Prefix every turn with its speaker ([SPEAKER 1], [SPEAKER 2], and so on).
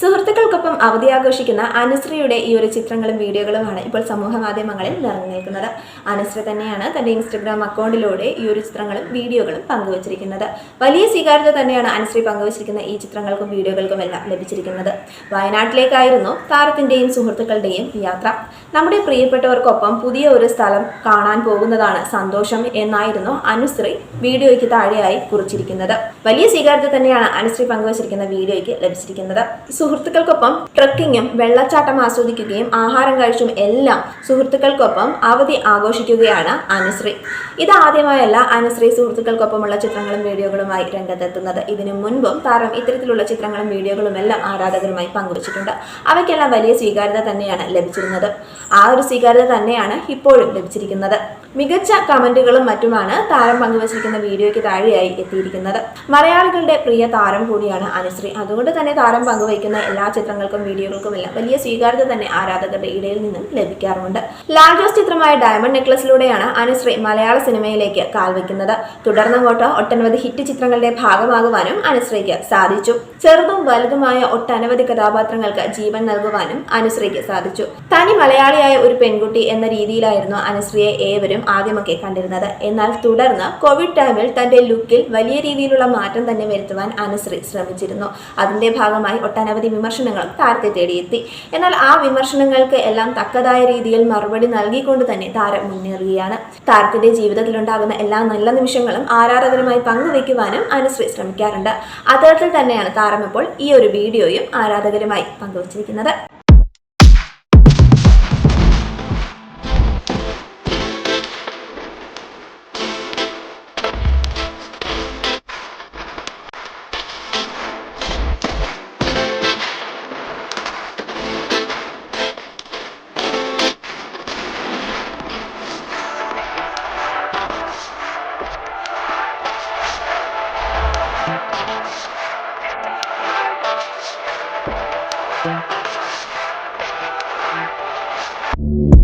[SPEAKER 1] സുഹൃത്തുക്കൾക്കൊപ്പം അവധി ആഘോഷിക്കുന്ന അനുശ്രീയുടെ ഈ ഒരു ചിത്രങ്ങളും വീഡിയോകളുമാണ് ഇപ്പോൾ സമൂഹ മാധ്യമങ്ങളിൽ നിറഞ്ഞു നിൽക്കുന്നത്. അനുശ്രീ തന്നെയാണ് തന്റെ ഇൻസ്റ്റഗ്രാം അക്കൗണ്ടിലൂടെ ഈ ഒരു ചിത്രങ്ങളും വീഡിയോകളും പങ്കുവച്ചിരിക്കുന്നത്. വലിയ സ്വീകാര്യത തന്നെയാണ് അനുശ്രീ പങ്കുവച്ചിരിക്കുന്ന ഈ ചിത്രങ്ങൾക്കും വീഡിയോകൾക്കും എല്ലാം ലഭിച്ചിരിക്കുന്നത്. വയനാട്ടിലേക്കായിരുന്നു താരത്തിന്റെയും സുഹൃത്തുക്കളുടെയും യാത്ര. നമ്മുടെ പ്രിയപ്പെട്ടവർക്കൊപ്പം പുതിയ ഒരു സ്ഥലം കാണാൻ പോകുന്നതാണ് സന്തോഷം എന്നായിരുന്നു അനുശ്രീ വീഡിയോയ്ക്ക് താഴെയായി കുറിച്ചിരിക്കുന്നത്. വലിയ സ്വീകാര്യത തന്നെയാണ് അനുശ്രീ പങ്കുവച്ചിരിക്കുന്ന വീഡിയോയ്ക്ക് ലഭിച്ചിരിക്കുന്നത്. സുഹൃത്തുക്കൾക്കൊപ്പം ട്രക്കിങ്ങും വെള്ളച്ചാട്ടം ആസ്വദിക്കുകയും ആഹാരം കഴിച്ചും എല്ലാം സുഹൃത്തുക്കൾക്കൊപ്പം അവധി ആഘോഷിക്കുകയാണ് അനുശ്രീ. ഇത് ആദ്യമായല്ല അനുശ്രീ സുഹൃത്തുക്കൾക്കൊപ്പമുള്ള ചിത്രങ്ങളും വീഡിയോകളുമായി രംഗത്തെത്തുന്നത്. ഇതിനു മുൻപും താരം ഇത്തരത്തിലുള്ള ചിത്രങ്ങളും വീഡിയോകളും എല്ലാം ആരാധകരുമായി പങ്കുവച്ചിട്ടുണ്ട്. അവയ്ക്കെല്ലാം വലിയ സ്വീകാര്യത തന്നെയാണ് ലഭിച്ചിരുന്നത്. ആ ഒരു സ്വീകാര്യത തന്നെയാണ് ഇപ്പോഴും ലഭിച്ചിരിക്കുന്നത്. മികച്ച കമന്റുകളും മറ്റുമാണ് താരം പങ്കുവച്ചിരിക്കുന്ന വീഡിയോയ്ക്ക് താഴെയായി എത്തിയിരിക്കുന്നത്. മലയാളികളുടെ പ്രിയ താരം കൂടിയാണ് അനുശ്രീ. അതുകൊണ്ട് തന്നെ താരം പങ്കുവയ്ക്കുന്ന എല്ലാ ചിത്രങ്ങൾക്കും വീഡിയോകൾക്കും എല്ലാം വലിയ സ്വീകാര്യത തന്നെ ആരാധകരുടെ ഇടയിൽ നിന്നും ലഭിക്കാറുമുണ്ട്. ലാർജോസ് ചിത്രമായ ഡയമണ്ട് നെക്ലസിലൂടെയാണ് അനുശ്രീ മലയാള സിനിമയിലേക്ക് കാൽവെക്കുന്നത് തുടർന്നങ്ങോട്ട് ഒട്ടനവധി ഹിറ്റ് ചിത്രങ്ങളുടെ ഭാഗമാകുവാനും അനുശ്രീക്ക് സാധിച്ചു. ചെറുതും വലുതുമായ ഒട്ടനവധി കഥാപാത്രങ്ങൾക്ക് ജീവൻ നൽകുവാനും അനുശ്രീക്ക് സാധിച്ചു. തനി മലയാളിയായ ഒരു പെൺകുട്ടി എന്ന രീതിയിലായിരുന്നു അനുശ്രീയെ ഏവരും ആദ്യമൊക്കെ കണ്ടിരുന്നത് എന്നാൽ തുടർന്ന് കോവിഡ് ടൈമിൽ തന്റെ ലുക്കിൽ വലിയ രീതിയിലുള്ള മാറ്റം തന്നെ വരുത്തുവാൻ അനുശ്രീ ശ്രമിച്ചിരുന്നു. അതിന്റെ ഭാഗമായി ഒട്ടനവധി വിമർശനങ്ങളും താരത്തെ തേടിയെത്തി. എന്നാൽ ആ വിമർശനങ്ങൾക്ക് എല്ലാം തക്കതായ രീതിയിൽ മറുപടി നൽകിക്കൊണ്ട് തന്നെ താരം മുന്നേറുകയാണ്. താരത്തിന്റെ ജീവിതത്തിലുണ്ടാകുന്ന എല്ലാ നല്ല നിമിഷങ്ങളും ആരാധകരുമായി പങ്കുവയ്ക്കുവാനും അനുശ്രീ ശ്രമിക്കാറുണ്ട്. അത്തരത്തിൽ തന്നെയാണ് താരം ഇപ്പോൾ ഈ ഒരു വീഡിയോയും ആരാധകരുമായി പങ്കുവച്ചിരിക്കുന്നത്.
[SPEAKER 2] Thank you.